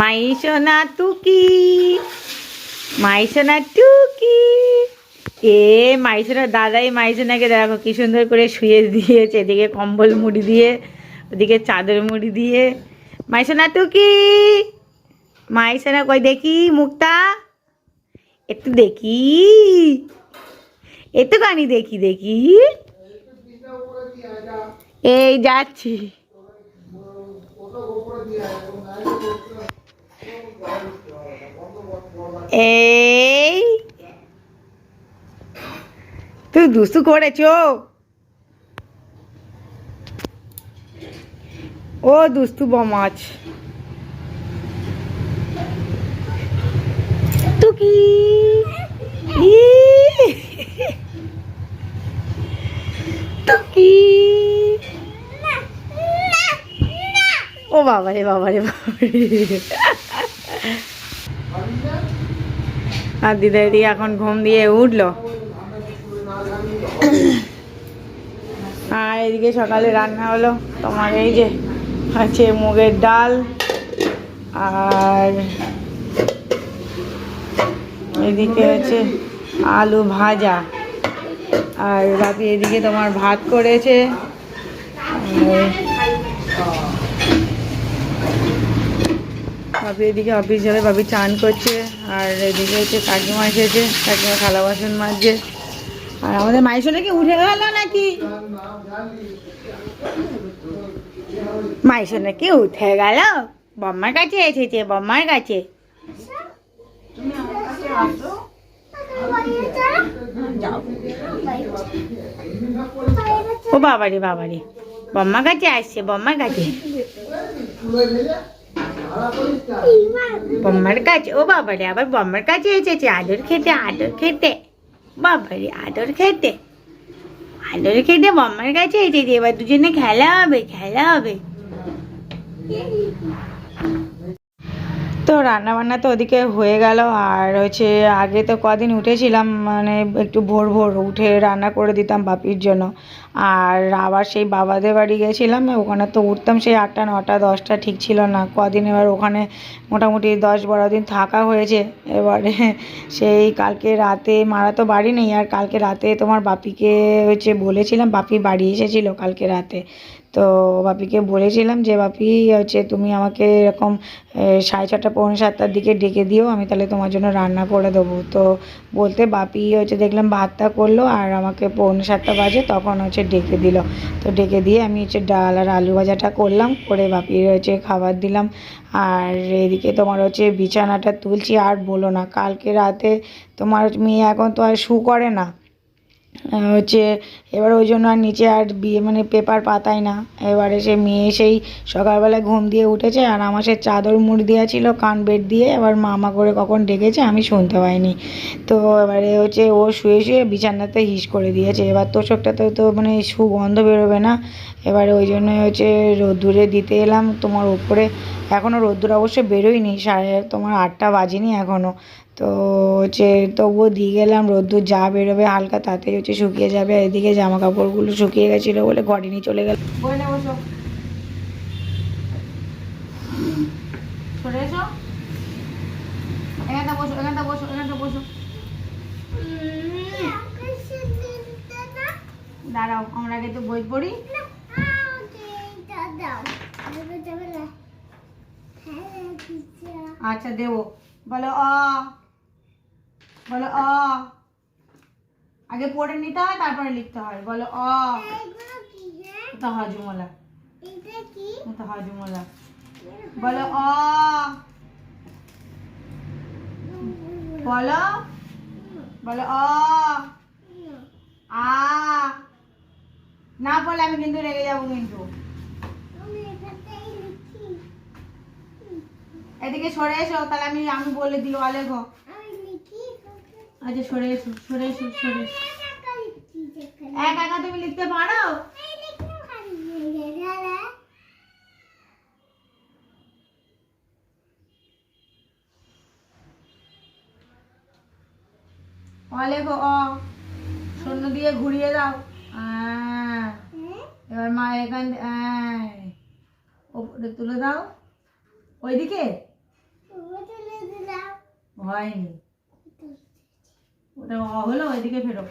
মাইসোনা টুকি মাইসোনা টুকি। এ মাইসোনা দাদাই মাইসোনাকে দেখো কি সুন্দর করে শুয়ে দিয়েছে, এদিকে কম্বল মুড়ি দিয়ে, ওদিকে চাদর মুড়ি দিয়ে। মাইসোনা টুকি মাইসোনা কই দেখি মুখটা? একটু দেখি। একটুখানি দেখি দেখি। এই যাচ্ছি। এই। তুই দুস্তু করেছ? ও দুস্তু বমাচ টুকি টুকি ও বাবা রে বাবা রে বাবা আর দিদা এদিকে এখন ঘুম দিয়ে উঠল। আর এদিকে সকালে রান্না হলো তোমার এই যে আছে মুগের ডাল আর এদিকে হচ্ছে আলু ভাজা। আর বাকি এদিকে তোমার ভাত করেছে। ভাবি এদিকে অফিস যাবে, ভাবি চান করছে, আর এদিকে হচ্ছে কাকিমা এসেছে, কাকিমা থালা বাসন মাজছে। আর আমাদের মাইশো নাকি উঠে গেল নাকি? মাইশো নাকি উঠে গেল? বম্মার কাছে এসেছে, বম্মার কাছে। ও বাবারে বাবারে। বম্মার কাছে আসছে, বম্মার কাছে। বম্মার কাছে, ও বাবারে, আবার বম্মার কাছে এসেছে, আদর খেতে আদর খেতে। বাবারে, আদর খেতে। আদর খেতে বম্মার কাছে এসেছে, এবার দুজনে খেলা হবে খেলা হবে। তো রান্না বান্না তো ওদিকে হয়ে গেল, আর হচ্ছে আগে তো কদিন উঠেছিলাম মানে একটু ভোর ভোর উঠে রান্না করে দিতাম বাপির জন্য। আর আবার সেই বাবাদের বাড়ি গেছিলাম, ওখানে তো উঠতাম সেই আটটা, নটা, দশটা ঠিক ছিল না। কদিন এবার ওখানে মোটামুটি দশ বারো দিন থাকা হয়েছে। এবারে সেই কালকে রাতে, মারা তো বাড়ি নেই, আর কালকে রাতে তোমার বাপিকে হচ্ছে বলেছিলাম, বাপি বাড়ি এসেছিল কালকে রাতে। তো বাপিকে বলেছিলাম যে, বাপি, হচ্ছে তুমি আমাকে এরকম সাড়ে ছটা পৌনে সাতটার দিকে ডেকে দিও, আমি তাহলে তোমার জন্য রান্না করে দেবো। তো বলতে বাপি হচ্ছে দেখলাম ভাতটা করল আর আমাকে পৌনে সাতটা বাজে তখন হচ্ছে ডেকে দিল। তো ডেকে দিয়ে আমি হচ্ছে ডাল আর আলু ভাজাটা করলাম, করে বাপির হচ্ছে খাবার দিলাম। আর এদিকে তোমার হচ্ছে বিছানাটা তুলছি, আর বলো না, কালকে রাতে তোমার মেয়ে এখন তো আর শু করে না। হচ্ছে এবার ওই জন্য আর নিচে আর বিয়ে মানে পেপার পাতাই না। এবারে সে মেয়ে সেই সকালবেলা ঘুম দিয়ে উঠেছে আর আমার সে চাদর মুড়ি দেওয়া ছিল, কান বেড দিয়ে এবার মামা করে কখন ডেকেছে আমি শুনতে পাইনি। তো এবারে হচ্ছে ও শুয়ে শুয়ে বিছানাতে হিস করে দিয়েছে। এবার তোষকটাতে তো মানে সুগন্ধ বেরোবে না। এবারে ওই জন্য হচ্ছে রোদ্দুরে দিতে এলাম তোমার ওপরে এখনও রোদ্দুর অবশ্য বেরোয়নি, সাড়ে তোমার আটটা বাজেনি এখনও তো হচ্ছে তবুও দিয়ে গেলাম, রোদ্দুর যা বেরোবে হালকা তাড়াতাড়ি হচ্ছে শুকিয়ে যাবে এদিকে জামা কাপড়গুলো শুকিয়ে গেছিল বলে ঘরে নিয়ে চলে গেল দাঁড়াও, আমরা আগে তো বই পড়ি। আচ্ছা দেবো। বলো অ বলো অ। আগে পড়ে নিতে হয়, তারপরে লিখতে হয়। বলো অ। এটা হজমলা। এটা হজমলা। বলো অ। বলো। বলো অ। আ। না বলে আমি কিন্তু রেগে যাব কিন্তু। এদিকে সরে এসো, তাহলে আমি আমি বলে দিই, অলেখো। আচ্ছা সরে এসো সরে এসো সরে এসো। এক একা তুমি লিখতে পারো? অলেখো অ। শূন্য দিয়ে ঘুরিয়ে দাও। এবার মা এখান ওপরে তুলে দাও। ওইদিকে? হয়নি ওটা অ হলো ওইদিকে ফেরো।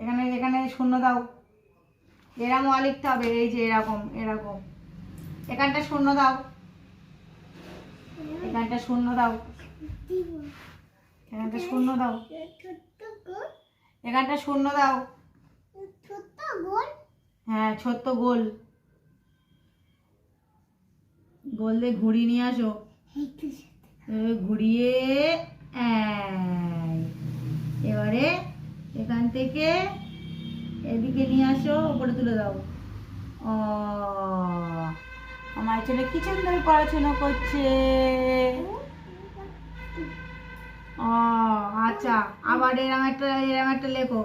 এখানে এখানে শূন্য দাও। এরকম অ লিখতে হবে এই যে এরকম এরকম। এখানটা শূন্য দাও। এখানটা শূন্য দাও। এখানটা শূন্য দাও। এখানটা শূন্য দাও। হ্যাঁ ছোট্ট গোল। গোল দিয়ে ঘুড়ি নিয়ে আসো। ঘুরিয়ে। এবারে এখান থেকে এদিকে নিয়ে আসো, ওপরে তুলে দাও। ও আমার ছেলে কি সুন্দর পড়াশোনা করছে। ও আচ্ছা। আবার এরম একটা এরম একটা লেখো।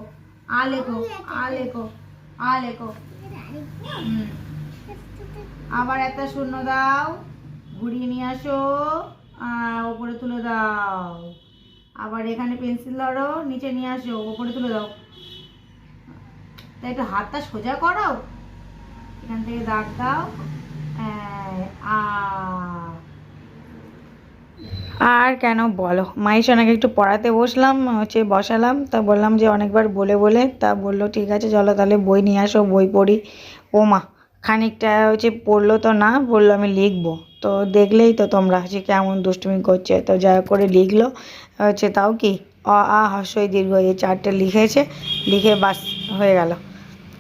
আ লেখো আ লেখো আ লেখো। আবার একটা শূন্য দাও। ঘুরিয়ে নিয়ে আসো। ওপরে তুলে দাও। আবার এখানে পেন্সিল ধরো নিচে নিয়ে আসো ওপরে তুলে দাও। তাই একটু হাতটা সোজা করো এখান থেকে দাগ দাও। এই, আর কেন বলো? মাইশোনাকে একটু পড়াতে বসলাম হচ্ছে বসালাম। তা বললাম যে অনেকবার বলে বলে তা বলল ঠিক আছে চলো তাহলে বই নিয়ে আসো বই পড়ি। ও মা খানিকটা হচ্ছে পড়ল তো না, বলল আমি লিখব। তো দেখলেই তো তোমরা যে কেমন দুষ্টুমি করছে। তো যা করে লিখলো। হচ্ছে তাও কি? অ, আ হর্ষই দীর্ঘ এই চারটে লিখেছে। লিখে বাস হয়ে গেল।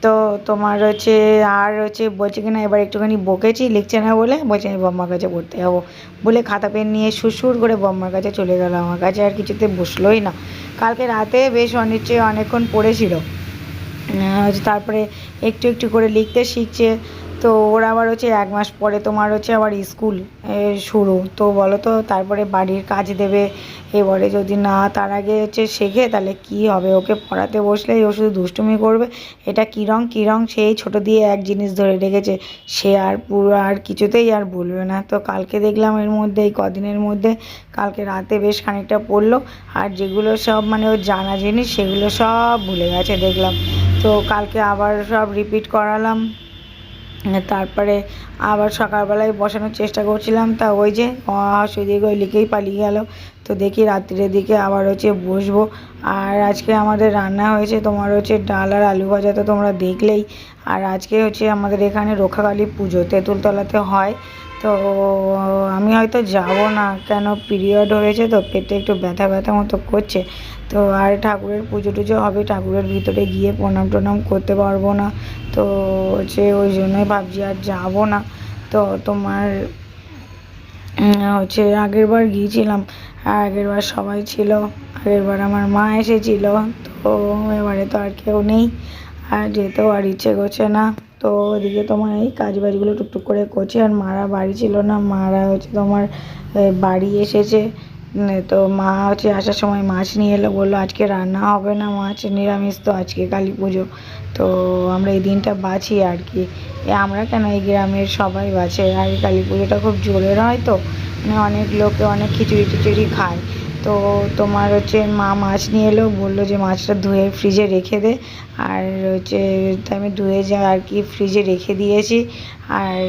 তো তোমার হচ্ছে আর হচ্ছে বলছে কিনা এবার একটুখানি বকেছি, লিখছে না বলে বলছে আমি বম্মার কাছে পড়তে যাব বলে খাতা পেন নিয়ে সুরসুর করে বম্মার কাছে চলে গেল। আমার কাছে আর কিছুতে বসলোই না। কালকে রাতে বেশ অনিশ্চয় অনেকক্ষণ পড়েছিল। হচ্ছে তারপরে একটু একটু করে লিখতে শিখছে। তো ওর আবার হচ্ছে এক মাস পরে তোমার হচ্ছে আবার স্কুল শুরু। তো বলো তো, তারপরে বাড়ির কাজ দেবে। এবারে যদি না তার আগে হচ্ছে শেখে, তাহলে কি হবে? ওকে পড়াতে বসলেই ও শুধু দুষ্টুমি করবে। এটা কী রং? কী রং? সেই ছোটো দিয়ে এক জিনিস ধরে রেখেছে। সে আর পুরো আর কিছুতেই আর বলবে না। তো কালকে দেখলাম এর মধ্যে, এই কদিনের মধ্যে, কালকে রাতে বেশ খানিকটা পড়ল। আর যেগুলো সব মানে ওর জানা জিনিস, সেগুলো সব ভুলে গেছে, দেখলাম। তো কালকে আবার সব রিপিট করালাম। তারপরে আবার সকালবেলায় বসানোর চেষ্টা করছিলাম। তা ওই যে ওই লিখেই পালিয়ে গেল। তো দেখি রাত্রির দিকে আবার হচ্ছে বসবো। আর আজকে আমাদের রান্না হয়েছে তোমার হচ্ছে ডাল আর আলু ভাজা তো তোমরা দেখলেই। আর আজকে হচ্ছে আমাদের এখানে রক্ষাকালী পুজো তেঁতুলতলাতে হয়। তো আমি হয়তো যাব না, কেন পিরিয়ড হয়েছে তো পেটে একটু ব্যথা ব্যথা মতো করছে। তো আর ঠাকুরের পুজো টুজো হবে, ঠাকুরের ভিতরে গিয়ে প্রণাম টনাম করতে পারব না। তো হচ্ছে ওই জন্যই ভাবছি আর যাব না। তো তোমার হচ্ছে আগের বার গিয়েছিলাম, আগের বার সবাই ছিল, আগের বার আমার মা এসেছিল, তো এবারে তো আর কেউ নেই, আর যেতেও আর ইচ্ছে করছে না, তো ওদিকে তোমার এই কাজ বাজগুলো টুকটুক করে করছে, আর মারা বাড়ি ছিল না, মারা হচ্ছে তোমার বাড়ি এসেছে তো মা হচ্ছে আসার সময় মাছ নিয়ে এলো, বলল আজকে রান্না হবে না মাছ, নিরামিষ তো আজকে কালী পুজো। তো আমরা এই দিনটা বাছি আর কি। আমরা কেন এই গ্রামের সবাই বাছে আর কালী পুজোটা খুব জোরের হয় তো? মানে অনেক লোকে অনেক খিচুড়ি টিচুড়ি খায়। তো তোমার হচ্ছে মা মাছ নিয়ে এলো, বলল যে মাছটা ধুয়ে ফ্রিজে রেখে দে। আর হচ্ছে আমি ধুয়ে যা আর কি ফ্রিজে রেখে দিয়েছি। আর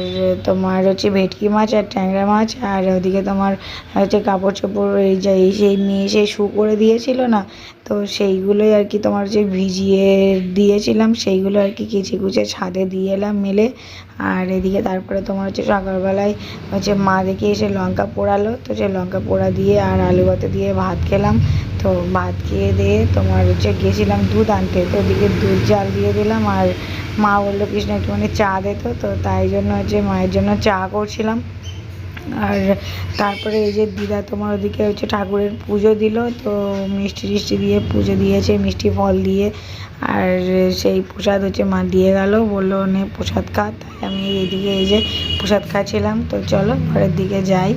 তোমার হচ্ছে ভেটকি মাছ আর ট্যাংরা মাছ, আর ওদিকে তোমার হচ্ছে কাপড় চোপড় এই যে এই সেই নিয়ে এসে শু করে দিয়েছিল না তো সেইগুলোই আর কি তোমার যে ভিজিয়ে দিয়েছিলাম, সেইগুলো আর কি কেচে কুচে ছাদে দিয়ে এলাম মেলে। আর এদিকে তারপরে তোমার হচ্ছে সকালবেলায় হচ্ছে মা দেখে এসে লঙ্কা পোড়ালো। তো সে লঙ্কা পোড়া দিয়ে আর আলু ভাতে দিয়ে ভাত খেলাম। তো ভাত খেয়ে দিয়ে তোমার হচ্ছে গেছিলাম দুধ আনতে। তো ওদিকে দুধ জাল দিয়ে দিলাম আর মা বলল, কৃষ্ণ একটুখানি চা দে তো। তো তাই জন্য হচ্ছে মায়ের জন্য চা করছিলাম। আর তারপরে এই যে দিদা তোমার ওদিকে হচ্ছে ঠাকুরের পুজো দিল, তো মিষ্টি টিষ্টি দিয়ে পুজো দিয়েছে, মিষ্টি ফল দিয়ে। আর সেই প্রসাদ হচ্ছে মা দিয়ে গেল, বলল নে প্রসাদ খা। তাই আমি এইদিকে এই যে প্রসাদ খাচ্ছিলাম, তো চলো ঘরের দিকে যাই।